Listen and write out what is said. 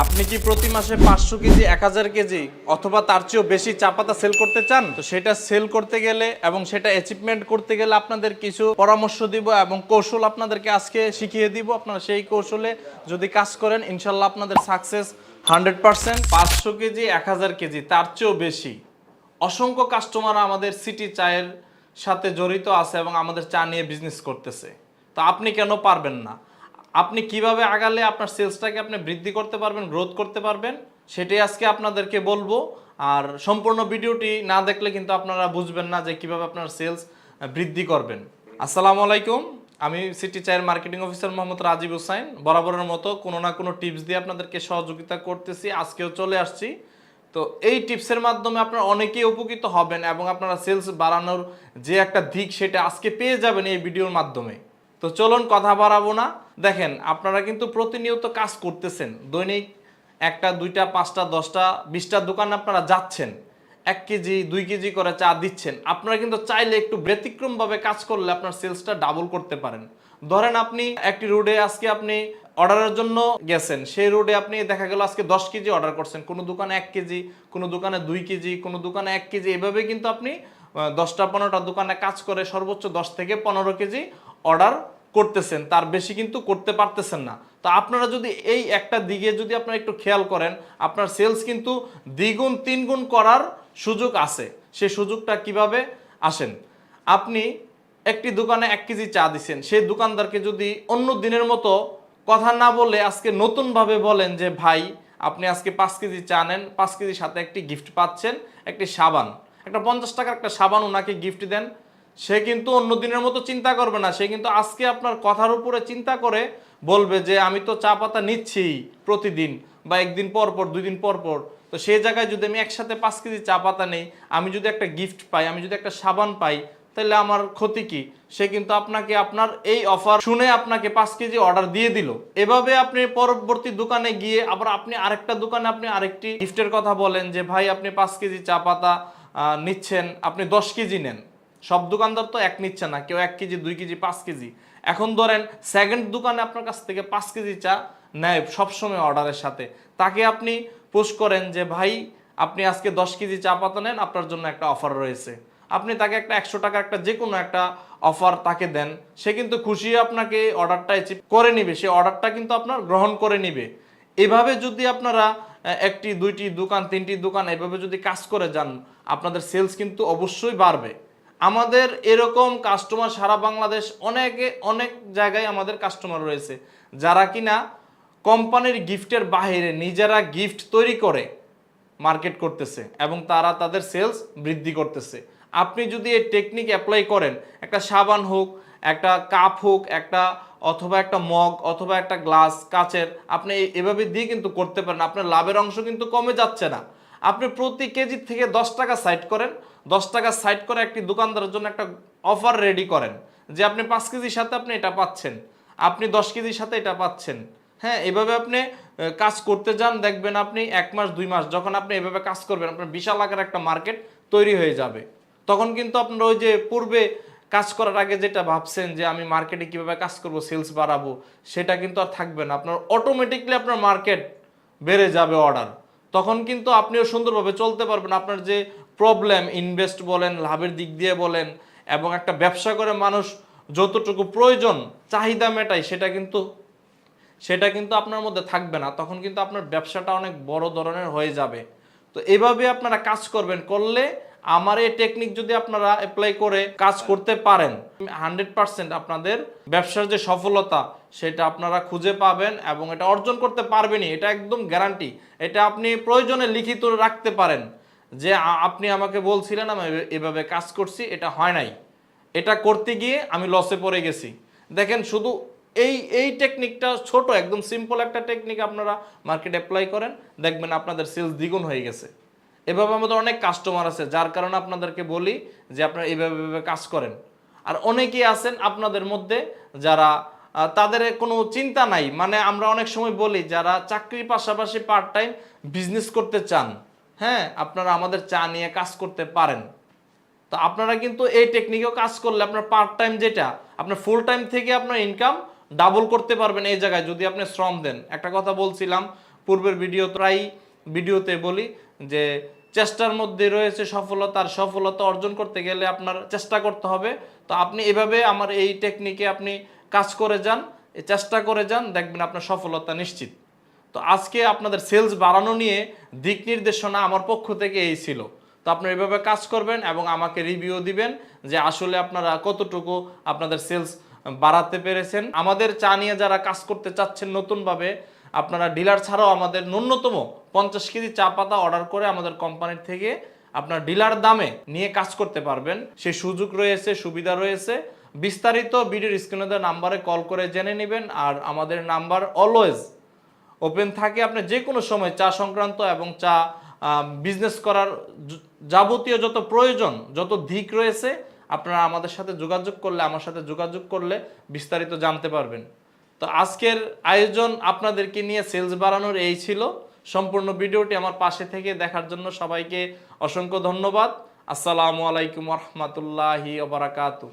আপনি কি প্রতি মাসে পাঁচশো কেজি, এক হাজার কেজি অথবা তার চেয়েও বেশি চা পাতা সেল করতে চান? তো সেটা সেল করতে গেলে এবং সেটা অ্যাচিভমেন্ট করতে গেলে আপনাদের কিছু পরামর্শ দিব এবং কৌশল আপনাদেরকে আজকে শিখিয়ে দিব। আপনারা সেই কৌশলে যদি কাজ করেন, ইনশাল্লাহ আপনাদের সাকসেস হান্ড্রেড পার্সেন্ট পাঁচশো কেজি, এক হাজার কেজি, তার চেয়েও বেশি। অসংখ্য কাস্টমার আমাদের সিটি চায়ের সাথে জড়িত আছে এবং আমাদের চা নিয়ে বিজনেস করতেছে। তো আপনি কেন পারবেন না? আপনি কীভাবে আগালে আপনার সেলসটাকে আপনি বৃদ্ধি করতে পারবেন গ্রোথ করতে পারবেন, সেটাই আজকে আপনাদেরকে বলব। আর সম্পূর্ণ ভিডিওটি না দেখলে কিন্তু আপনারা বুঝবেন না যে কীভাবে আপনার সেলস বৃদ্ধি করবেন। আসসালামু আলাইকুম, আমি সিটি চায়ের মার্কেটিং অফিসার মোহাম্মদ রাজীব হোসাইন। বরাবরের মতো কোনো না কোনো টিপস দিয়ে আপনাদেরকে সহযোগিতা করতেছি, আজকেও চলে আসছি। তো এই টিপসের মাধ্যমে আপনারা অনেকেই উপকৃত হবেন এবং আপনারা সেলস বাড়ানোর যে একটা দিক সেটা আজকে পেয়ে যাবেন এই ভিডিওর মাধ্যমে। তো চলুন কথা বাড়াবো না। দেখেন, আপনারা কিন্তু প্রতিনিয়ত কাজ করতেছেন। দৈনিক একটা, দুইটা, পাঁচটা, দশটা, বিশটা দোকানে আপনারা যাচ্ছেন। এক কেজি, দুই কেজি করে চা দিচ্ছেন। আপনারা কিন্তু চাইলে একটু ব্যতিক্রমভাবে কাজ করলে আপনার সেলসটা ডাবল করতে পারেন। ধরেন আপনি একটি রোডে আজকে আপনি অর্ডারের জন্য গেছেন। সেই রোডে আপনি দেখা গেল আজকে দশ কেজি অর্ডার করছেন। কোনো দোকানে এক কেজি, কোনো দোকানে দুই কেজি, কোনো দোকানে এক কেজি। এভাবে কিন্তু আপনি দশটা, পনেরোটা দোকানে কাজ করে সর্বোচ্চ দশ থেকে পনেরো কেজি অর্ডার করতেছেন, তার বেশি কিন্তু করতে পারতেছেন না। তো আপনারা যদি এই একটা দিকে যদি আপনারা একটু খেয়াল করেন, আপনার সেলস কিন্তু দ্বিগুণ, তিনগুণ করার সুযোগ আছে। সেই সুযোগটা কীভাবে আসেন? আপনি একটি দোকানে এক কেজি চা দিচ্ছেন সেই দোকানদারকে যদি অন্য দিনের মতো কথা না বলে আজকে নতুনভাবে বলেন যে, ভাই, আপনি আজকে পাঁচ কেজি চা নেন, পাঁচ কেজির সাথে একটি গিফট পাচ্ছেন, একটি সাবান। একটা পঞ্চাশ টাকার একটা সাবান ওনাকে গিফট দেন সে কিন্তু অন্য দিনের মতো চিন্তা করবে না। সে কিন্তু আজকে আপনার কথার উপরে চিন্তা করে বলবে যে, আমি তো চা পাতা নিচ্ছি প্রতিদিন বা একদিন পর পর দুই দিন পর পর। তো সেই জায়গায় যদি আমি একসাথে পাঁচ কেজি চা পাতা নেই, আমি যদি একটা গিফট পাই, আমি যদি একটা সাবান পাই, তাহলে আমার ক্ষতি কি? সে কিন্তু আপনাকে, আপনার এই অফার শুনে আপনাকে পাঁচ কেজি অর্ডার দিয়ে দিল। এভাবে আপনি পরবর্তী দোকানে গিয়ে আবার আপনি আরেকটা দোকানে আপনি আরেকটি গিফটের কথা বলেন যে, ভাই, আপনি পাঁচ কেজি চা পাতা নিচ্ছেন, আপনি দশ কেজি নেন। সব দোকানদার তো এক নিচ্ছে না, কেউ এক কেজি, দুই কেজি, পাঁচ কেজি। এখন ধরেন সেকেন্ড দোকানে আপনার কাছ থেকে পাঁচ কেজি চা নেয় সবসময় অর্ডারের সাথে। তাকে আপনি পোস্ট করেন যে, ভাই, আপনি আজকে দশ কেজি চা পাতা নেন, আপনার জন্য একটা অফার রয়েছে। আপনি তাকে একটা একশো টাকা একটা যে কোনো একটা অফার তাকে দেন। সে কিন্তু খুশি আপনাকে অর্ডারটা অ্যাচিভ করে নিবে। সে অর্ডারটা কিন্তু আপনার গ্রহণ করে নিবে। এভাবে যদি আপনারা একটি, দুইটি দোকান, তিনটি দোকান এভাবে যদি কাজ করে যান, আপনাদের সেলস কিন্তু অবশ্যই বাড়বে। আমাদের এরকম কাস্টমার সারা বাংলাদেশ অনেকে, অনেক জায়গায় আমাদের কাস্টমার রয়েছে। যারা কিনা কোম্পানির গিফটের বাইরে নিজেরা গিফট তৈরি করে মার্কেট করতেছে এবং তারা তাদের সেলস বৃদ্ধি করতেছে। আপনি যদি এই টেকনিক অ্যাপ্লাই করেন, একটা সাবান হোক, একটা কাপ হোক, একটা অথবা একটা মগ অথবা একটা গ্লাস কাচের, আপনি এভাবে দিয়ে কিন্তু করতে পারেন। আপনার লাভের অংশ কিন্তু কমে যাচ্ছে না। আপনি প্রতি কেজি থেকে দশ টাকা সাইড করেন, দশ টাকা সাইড করে একটি দোকানদারের জন্য একটা অফার রেডি করেন যে আপনি পাঁচ কেজির সাথে আপনি এটা পাচ্ছেন, আপনি দশ কেজির সাথে এটা পাচ্ছেন। হ্যাঁ এভাবে আপনি কাজ করতে যান, দেখবেন আপনি এক মাস, দুই মাস, যখন আপনি এভাবে কাজ করবেন, আপনার বিশাল আকার একটা মার্কেট তৈরি হয়ে যাবে। তখন কিন্তু আপনার ওই যে পূর্বে কাজ করার আগে যেটা ভাবছেন যে আমি মার্কেটে কীভাবে কাজ করব সেলস বাড়াবো, সেটা কিন্তু আর থাকবে না। আপনার অটোমেটিকলি আপনার মার্কেট বেড়ে যাবে অর্ডার তখন কিন্তু আপনিও সুন্দরভাবে চলতে পারবেন। আপনার যে প্রবলেম ইনভেস্ট বলেন, লাভের দিক দিয়ে বলেন, এবং একটা ব্যবসা করে মানুষ যতটুকু প্রয়োজন, চাহিদা মেটায়, সেটা কিন্তু সেটা কিন্তু আপনার মধ্যে থাকবে না। তখন কিন্তু আপনার ব্যবসাটা অনেক বড় ধরনের হয়ে যাবে। তো এভাবে আপনারা কাজ করবেন, করলে আমার এই টেকনিক যদি আপনারা অ্যাপ্লাই করে কাজ করতে পারেন হান্ড্রেড পার্সেন্ট আপনাদের ব্যবসার যে সফলতা, সেটা আপনারা খুঁজে পাবেন এবং এটা অর্জন করতে পারবেনই, এটা একদম গ্যারান্টি এটা আপনি প্রয়োজনে লিখিত রাখতে পারেন যে আপনি আমাকে বলছিলেন আমি এভাবে- কাজ করছি, এটা হয় নাই। এটা করতে গিয়ে আমি লসে পড়ে গেছি। দেখেন, শুধু এই এই টেকনিকটা ছোট, একদম সিম্পল একটা টেকনিক আপনারা মার্কেট অ্যাপ্লাই করেন, দেখবেন আপনাদের সেলস দ্বিগুণ হয়ে গেছে। এভাবে আমাদের অনেক কাস্টমার আছে, যার কারণে আপনাদেরকে বলি যে আপনারা এভাবে এইভাবে কাজ করেন। আর অনেকেই আছেন আপনাদের মধ্যে যারা তাদের কোনো চিন্তা নাই। মানে আমরা অনেক সময় বলি, যারা চাকরির পাশাপাশি পার্ট টাইম বিজনেস করতে চান হ্যাঁ আপনারা আমাদের চা নিয়ে কাজ করতে পারেন। তো আপনারা কিন্তু এই টেকনিকেও কাজ করলে আপনার পার্ট টাইম যেটা, আপনার ফুল টাইম থেকে আপনার ইনকাম ডাবল করতে পারবেন এই জায়গায়, যদি আপনি শ্রম দেন। একটা কথা বলছিলাম, পূর্বের ভিডিও প্রায় ভিডিওতে বলি যে চেষ্টার মধ্যে রয়েছে সফলতা, আর সফলতা অর্জন করতে গেলে আপনার চেষ্টা করতে হবে। তো আপনি এভাবে আমার এই টেকনিকে আপনি কাজ করে যান চেষ্টা করে যান, দেখবেন আপনার সফলতা নিশ্চিত। তো আজকে আপনাদের সেলস বাড়ানো নিয়ে দিক নির্দেশনা আমার পক্ষ থেকে এই ছিল। তো আপনারা এভাবে কাজ করবেন এবং আমাকে রিভিউ দিবেন যে আসলে আপনারা কতটুকু আপনাদের সেলস বাড়াতে পেরেছেন। আমাদের চা নিয়ে যারা কাজ করতে চাচ্ছেন নতুনভাবে আপনারা ডিলার ছাড়াও আমাদের ন্যূনতম পঞ্চাশ কেজি চা পাতা অর্ডার করে আমাদের কোম্পানির থেকে আপনার ডিলার দামে নিয়ে কাজ করতে পারবেন। সেই সুযোগ রয়েছে, সুবিধা রয়েছে। বিস্তারিত ভিডিওর স্ক্রিনে দেওয়া নাম্বারে কল করে জেনে নেবেন আর আমাদের নাম্বার অলওয়েজ ওপেন থাকে। আপনি যে কোনো সময় চা সংক্রান্ত এবং চা বিজনেস করার যাবতীয় যত প্রয়োজন, যত দিক রয়েছে, আপনারা আমাদের সাথে যোগাযোগ করলে, আমার সাথে যোগাযোগ করলে বিস্তারিত জানতে পারবেন। তো আজকের আয়োজন আপনাদেরকে নিয়ে সেলস বাড়ানোর এই ছিল। সম্পূর্ণ ভিডিওটি আমার পাশে থেকে দেখার জন্য সবাইকে অসংখ্য ধন্যবাদ। আসসালামু আলাইকুম রহমতুল্লাহি ওবরাকাতু